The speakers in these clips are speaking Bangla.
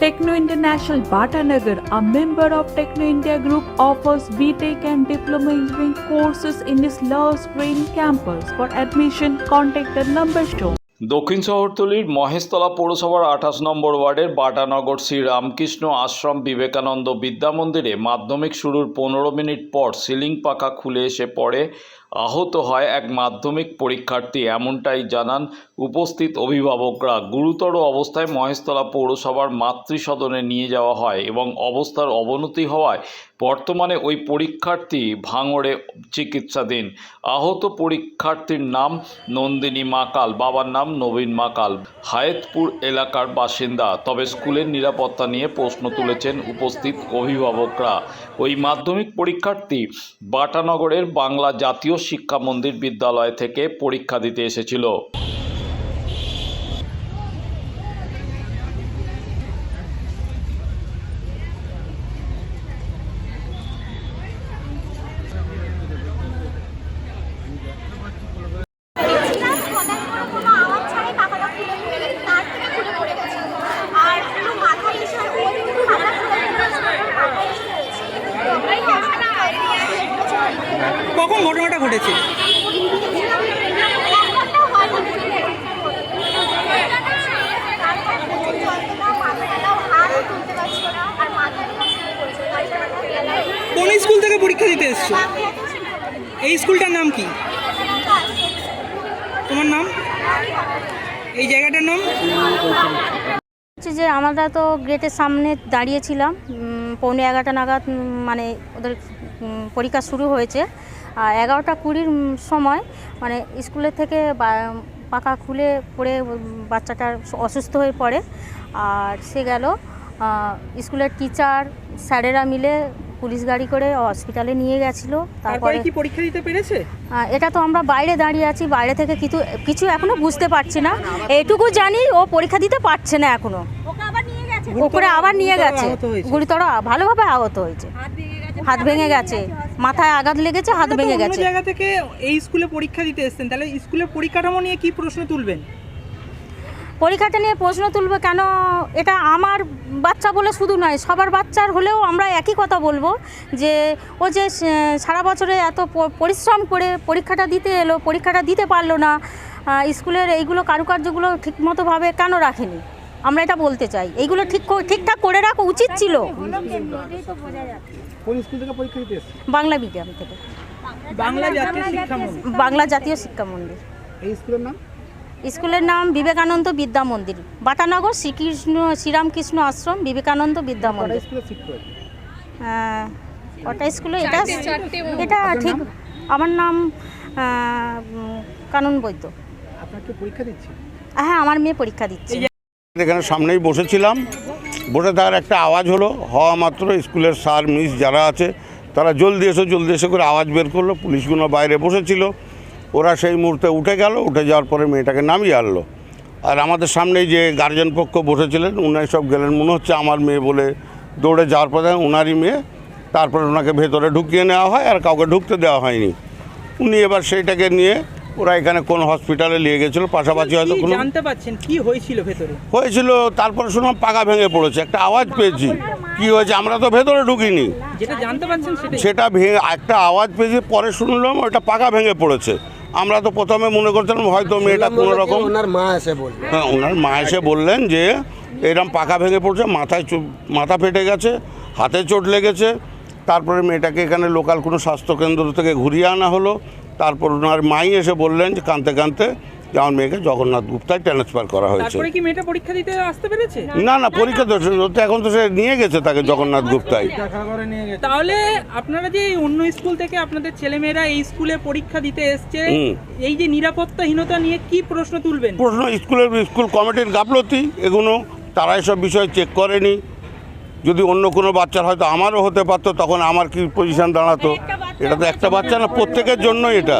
Techno International Bhatanagar, a member of Techno India Group, offers BTEC and Diploma Engineering courses in its Love Green campus. For admission, contact the number shown. দক্ষিণ শহরতলির মহেশতলা পৌরসভার আঠাশ নম্বর ওয়ার্ডের বাটানগর শ্রী রামকৃষ্ণ আশ্রম বিবেকানন্দ বিদ্যা মন্দিরে মাধ্যমিক শুরুর পনেরো মিনিট পর সিলিং পাখা খুলে এসে পড়ে আহত হয় এক মাধ্যমিক পরীক্ষার্থী। এমনটাই জানান উপস্থিত অভিভাবকরা। গুরুতর অবস্থায় মহেশতলা পৌরসভার মাতৃসদনে নিয়ে যাওয়া হয় এবং অবস্থার অবনতি হওয়ায় বর্তমানে ওই পরীক্ষার্থী ভাঙড়ে চিকিৎসাধীন। আহত পরীক্ষার্থীর নাম নন্দিনী মাকাল, বাবার নাম নবীন মাকাল। হায়েতপুর এলাকার বাসিন্দা। তবে স্কুলের নিরাপত্তা নিয়ে প্রশ্ন তুলেছেন উপস্থিত অভিভাবকরা। ওই মাধ্যমিক পরীক্ষার্থী বাটানগরের বাংলা জাতীয় শিক্ষা মন্দির বিদ্যালয় থেকে পরীক্ষা দিতে এসেছিল ছিলাম হঠাৎ করে কোনো আওয়াজ ছাড়াই পাখাটা খুলে পড়ে গেছে তার থেকে খুলে পড়ে গেছে আর পুরো মাথায় এসে আর ওই খাবার খুলে পড়েছিল মাথায় এসে হয়েছে তো আমরাই হসপিটালে কখন ঘটনাটা ঘটেছে এক ঘণ্টা হয়নি তারপর প্রচুর যন্ত্রণা মাথা ব্যথাও হাতও তুলতে পারছিল না আর মাথা ব্যথা শুরু করেছে ঘটেছে। কোন স্কুল থেকে পরীক্ষা দিতে এসছো? এই স্কুলটার নাম কি? তোমার নাম? এই জায়গাটার নাম? হচ্ছে যে আমরা তো গেটের সামনে দাঁড়িয়েছিলাম পৌনে এগারোটা নাগাদ মানে ওদের পরীক্ষা শুরু হয়েছে। এগারোটা কুড়ির সময় মানে স্কুলের থেকে বা- পাকা খুলে পড়ে বাচ্চাটার অসুস্থ হয়ে পড়ে। আর সে গেল স্কুলের টিচার স্যারেরা মিলে পুলিশ গাড়ি করে হসপিটালে নিয়ে গেছিল। তারপরে কি পরীক্ষা দিতে পেরেছে? এটা তো আমরা বাইরে দাঁড়িয়ে আছি বাইরে থেকে কিছু কিছু এখনও বুঝতে পারছি না। এইটুকু জানি ও পরীক্ষা দিতে পারছে না এখনও। ওকে আবার নিয়ে গেছে? উপরে আবার নিয়ে গুরুতর গেছে। আহত হয়েছে। গুরুতর ভালোভাবে আহত হয়েছে। হাত ভেঙে গেছে। মাথায় আঘাত লেগেছে হাত ভেঙে গেছে। জায়গা থেকে এই স্কুলে পরীক্ষা দিতে এসেছেন। তাহলে স্কুলের পরিকাঠামো নিয়ে কি প্রশ্ন তুলবেন? পরীক্ষাটা নিয়ে প্রশ্ন তুলবে কেন? এটা আমার বাচ্চা বলে শুধু নয় সবার বাচ্চার হলেও আমরা একই কথা বলব যে ও যে সারা বছরে এত পরিশ্রম করে পরীক্ষাটা দিতে এলো পরীক্ষাটা দিতে পারল না স্কুলের এইগুলো কারুকার্যগুলো ঠিকমতোভাবে কেন রাখেনি? আমরা এটা বলতে চাই। এইগুলো ঠিক ঠিকঠাক করে রাখা উচিত ছিল। কোন স্কুল থেকে পরীক্ষা দিতে এসেছেন? বাংলা মিডিয়াম থেকে। বাংলা জাতীয় শিক্ষা মন্দির বাংলা জাতীয় শিক্ষা মন্দির এই স্কুলের নাম? স্কুলের নাম বিবেকানন্দ বিদ্যা মন্দির। বাটানগর শ্রীকৃষ্ণ শ্রীরামকৃষ্ণ আশ্রম বিবেকানন্দ বিদ্যা মন্দির। কটা স্কুলে? এটা এটা ঠিক আমার নাম কানন বৈদ্য। আপনার কি পরীক্ষা দিচ্ছে? হ্যাঁ আমার মেয়ে পরীক্ষা দিচ্ছে। এখানে সামনেই বসেছিলাম। বসে থাকার একটা আওয়াজ হলো, হওয়া মাত্র স্কুলের স্যার, মিস যারা আছে, তারা জলদি এসো, জলদি এসে করে আওয়াজ বের করল, পুলিশগুলো বাইরে বসেছিল। ওরা সেই মুহূর্তে উঠে গেল, উঠে যাওয়ার পরে মেয়েটাকে নামিয়ে আনলো। আর আমাদের সামনেই যে গার্জেন পক্ষ বসেছিলেন, উনাই সব গেলেন, মনে হচ্ছে আমার মেয়ে বলে দৌড়ে যাওয়ার পরে উনারই মেয়ে, তারপরে ওনাকে ভেতরে ঢুকিয়ে নেওয়া হয় আর কাউকে ঢুকতে দেওয়া হয়নি। উনি এবার সেইটাকে নিয়ে ওরা এখানে কোন হসপিটালে নিয়ে গেছিল পাশাপাশি হয়তো কোনো জানতে পাচ্ছেন কি হয়েছিল ভেতরে? হয়েছিল তারপরে শুনলাম পাকা ভেঙে পড়েছে একটা আওয়াজ পেয়েছি। কি হয়েছে? আমরা তো ভেতরে ঢুকিনি। যেটা জানতে পাচ্ছেন সেটা ভেঙে একটা আওয়াজ পেয়েছি পরে শুনলাম ওটা পাকা ভেঙে পড়েছে। আমরা তো প্রথমে মনে করছিলাম হয়তো মেয়েটা কোনো রকম ওনার মা এসে বলল। হ্যাঁ ওনার মা এসে বললেন যে এরকম পাকা ভেঙে পড়ছে মাথায় চো- মাথা ফেটে গেছে হাতে চোট লেগেছে। তারপরে মেয়েটাকে এখানে লোকাল কোনো স্বাস্থ্যকেন্দ্র থেকে ঘুরিয়ে আনা হলো। তারপর ওনার মাই এসে বললেন যে কাঁদতে কাঁদতে যে আমার মেয়েকে জগন্নাথ গুপ্তায় ট্রান্সফার করা হয়েছে। তারপরে কি মেয়েটা পরীক্ষা দিতে আসতে পেরেছে? না না পরীক্ষা তো এখন তো সে নিয়ে গেছে তাকে জগন্নাথ গুপ্তায়। তাহলে আপনারা যে অন্য স্কুল থেকে আপনাদের ছেলেমেয়েরা এই স্কুলে পরীক্ষা দিতে এসছে এই যে নিরাপত্তাহীনতা নিয়ে কি প্রশ্ন তুলবেন? প্রশ্ন স্কুলের স্কুল কমিটির গাফলতি এগুলো তারা এসব বিষয় চেক করেনি। যদি অন্য কোনো বাচ্চার হয়তো আমারও হতে পারতো তখন আমার কি পজিশন দাঁড়াতো? এটা তো একটা বাচ্চা না প্রত্যেকের জন্যই এটা।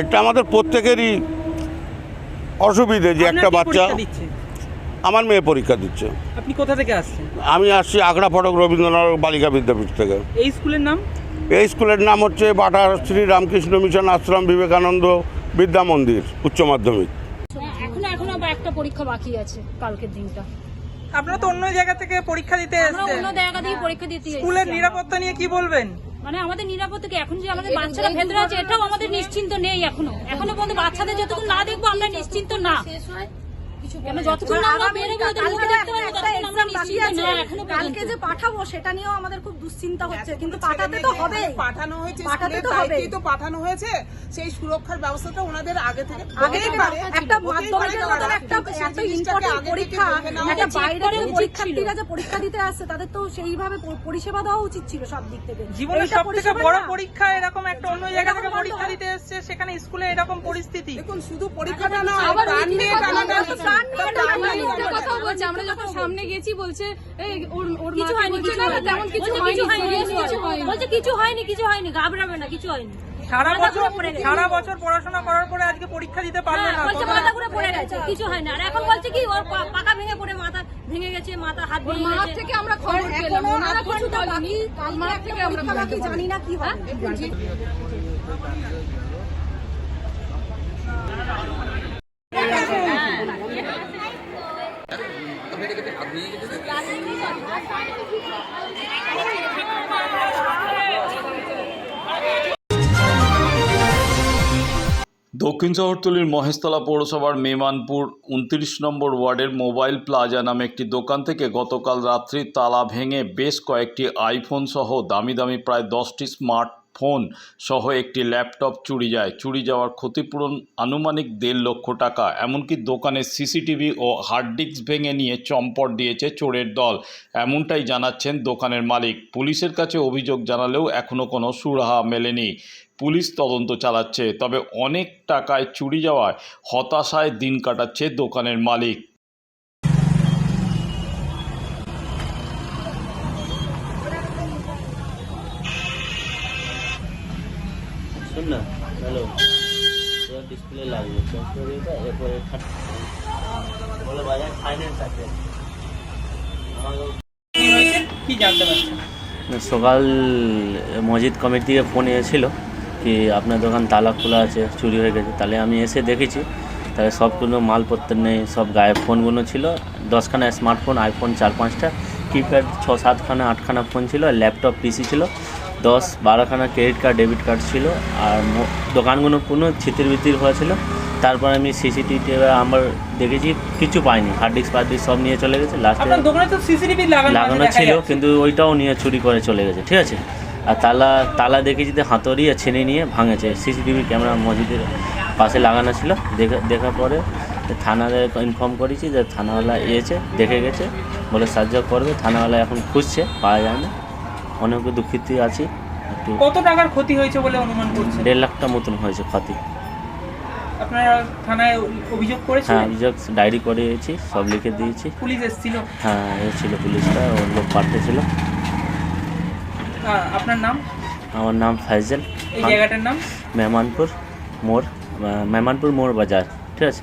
এটা আমাদের প্রত্যেকেরই অসুবিধে যে একটা বাচ্চা আমার মেয়ে পরীক্ষা দিচ্ছে। আপনি কোথা থেকে আসছেন? আমি আসছি আগ্রা ফটক রবীন্দ্রনাথ বালিকা বিদ্যাপীঠ থেকে। এই স্কুলের নাম? এই স্কুলের নাম হচ্ছে বাটা শ্রী রামকৃষ্ণ মিশন আশ্রম বিবেকানন্দ বিদ্যা মন্দির উচ্চ মাধ্যমিক। এখনও এখনও আবার একটা পরীক্ষা বাকি আছে কালকের দিনটা। আপনারা তো অন্য জায়গা থেকে পরীক্ষা দিতে আমরা এসেছেন। অন্য জায়গা দিয়ে পরীক্ষা দিতে স্কুলের নিরাপত্তা নিয়ে কি বলবেন? মানে আমাদের নিরাপত্তা কি এখন যে আমাদের বাচ্চারা ভেতরে আছে এটাও আমাদের নিশ্চিন্ত নেই এখনও। এখনও পর্যন্ত বাচ্চাদের যতক্ষণ না দেখব আমরা নিশ্চিন্ত না। কেন যতক্ষণ না আমরা বেরোবো ওদের মুখ দেখতে পারব ততক্ষণ আমরা নিশ্চিন্ত না এখনও কালকে যে পাঠাবো সেটা নিয়েও আমাদের খুব দুশ্চিন্তা হচ্ছে। কিন্তু পাঠাতে তো হবে। পাঠানো হয়েছে পাঠাতে তো হবেই। তো পাঠানো হয়েছে? সেই সুরক্ষার ব্যবস্থাটা ওনাদের আগে থেকে আগে হতেই থেকে পারে। একটা মাধ্যমিকের পারে একটা এত ইম্পর্টেন্ট পরীক্ষা। একটা বাইরে করে থেকে উচিত পরীক্ষার্থীরা যে পরীক্ষা দিতে আসছে তাদের তো সেইভাবে পরিষেবা দেওয়া উচিত ছিল সব দিক থেকে। জীবনের এইটা সব থেকে বড় পরীক্ষা এরকম একটা অন্য জায়গা থেকে পরীক্ষা দিতে এসছে সেখানে স্কুলে এরকম পরিস্থিতি। দেখুন শুধু পরীক্ষাটা না প্রাণ নিয়ে টানাটানি বলছে আমরা যখন সামনে গেছি বলছে ওর কিছু হয়নি কিছু তেমন কিছু হয়নি বলছে কিছু হয়নি কিছু হয়নি ঘাবড়াবে না কিছু হয়নি সারা বছর ঘুরে পড়ে গেছে। সারা বছর পড়াশোনা করার পরে আজকে পরীক্ষা দিতে পারল হ্যাঁ, না বলছে মাথা ঘুরে পড়ে গেছে কিছু হয় না। আর এখন বলছে কি ওর পাকা ভেঙে পড়ে মাথা ভেঙে গেছে মাথা হাত ভেঙে গেছে। থেকে আমরা খবর পেলাম ওনারা কিছু বলেনি কাল থেকে আমরা জানি না কি হবে দক্ষিণ শহরতলির মহেশতলা পৌরসভার মেমানপুর উনত্রিশ নম্বর ওয়ার্ডের মোবাইল প্লাজা নামে একটি দোকান থেকে গতকাল রাত্রি তালা ভেঙে বেশ কয়েকটি আইফোন সহ দামি দামি প্রায় দশটি স্মার্টফোন সহ একটি ল্যাপটপ চুরি যায়। চুরি যাওয়ার ক্ষতিপূরণ আনুমানিক দেড় লক্ষ টাকা। এমনকি দোকানের সিসিটিভি ও হার্ড ডিস্ক ভেঙে নিয়ে চম্পট দিয়েছে চোরের দল। এমনটাই জানাচ্ছেন দোকানের মালিক। পুলিশের কাছে অভিযোগ জানালেও এখনও কোনো সুরাহা মেলেনি। পুলিশ তদন্ত চালাচ্ছে, তবে অনেক টাকায় চুরি যাওয়ায় হতাশায় দিন কাটাচ্ছে দোকানের মালিক। সকাল মসজিদ কমিটি থেকে ফোন এসেছিল কি আপনার দোকান তালা খোলা আছে, চুরি হয়ে গেছে। তাহলে আমি এসে দেখেছি। তাহলে সবগুলো মালপত্র নেই, সব গায়ে ফোনগুলো ছিল। দশখানা স্মার্টফোন আইফোন চার পাঁচটা কিপ্যাড ছ সাতখানা, আটখানা ফোন ছিল ল্যাপটপ পিসি ছিল। দশ বারোখানা ক্রেডিট কার্ড ডেবিট কার্ড ছিল আর দোকানগুলো পুরো ছিতির বিতির হয়েছিল তারপর আমি সিসিটিভি আমার দেখেছি কিছু পাইনি। হার্ড ডিস্ক ফার্ড ডিস্ক সব নিয়ে চলে গেছে। লাস্টে লাগানো ছিল কিন্তু ওইটাও নিয়ে চুরি করে চলে গেছে ঠিক আছে? আর তালা তালা দেখেছি যে হাতুড়ি আর ছেনে নিয়ে ভাঙেছে। সিসিটিভি ক্যামেরা মসজিদের পাশে লাগানো ছিল। দেখে দেখার পরে থানাতে ইনফর্ম করেছি যে থানাওয়ালা এসেছে দেখে গেছে। বলে সাহায্য করবে থানাওয়ালা এখন খুঁজছে পাওয়া যায় না অনেক দুঃখিত আছি। একটু কত টাকার ক্ষতি হয়েছে বলে অনুমান করছেন? দেড় লাখটা মতন হয়েছে ক্ষতি। আপনারা থানায় অভিযোগ হ্যাঁ করেছিলেন অভিযোগ ডায়েরি করিয়েছি সব লিখে দিয়েছি। পুলিশ এসেছিল? হ্যাঁ এসেছিল পুলিশটা ওর লোক পাঠিয়েছিল আপনার নাম? আমার নাম ফাইজল এই জায়গাটার নাম? মেহমানপুর মোড় মেহমানপুর মোড় বাজার ঠিক আছে?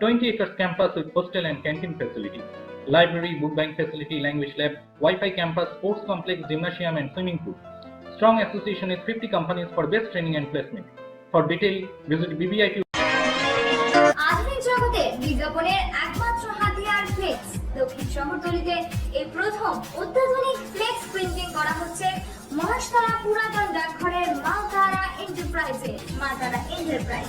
20 acres campus with hostel and canteen facility, library, book bank facility, language lab, Wi-Fi campus, sports complex, gymnasium, and swimming pool. Strong association with 50 companies for best training and placement. For detail, visit BBIT প্রথম করা হচ্ছে এন্টারপ্রাইজে এন্টারপ্রাইজ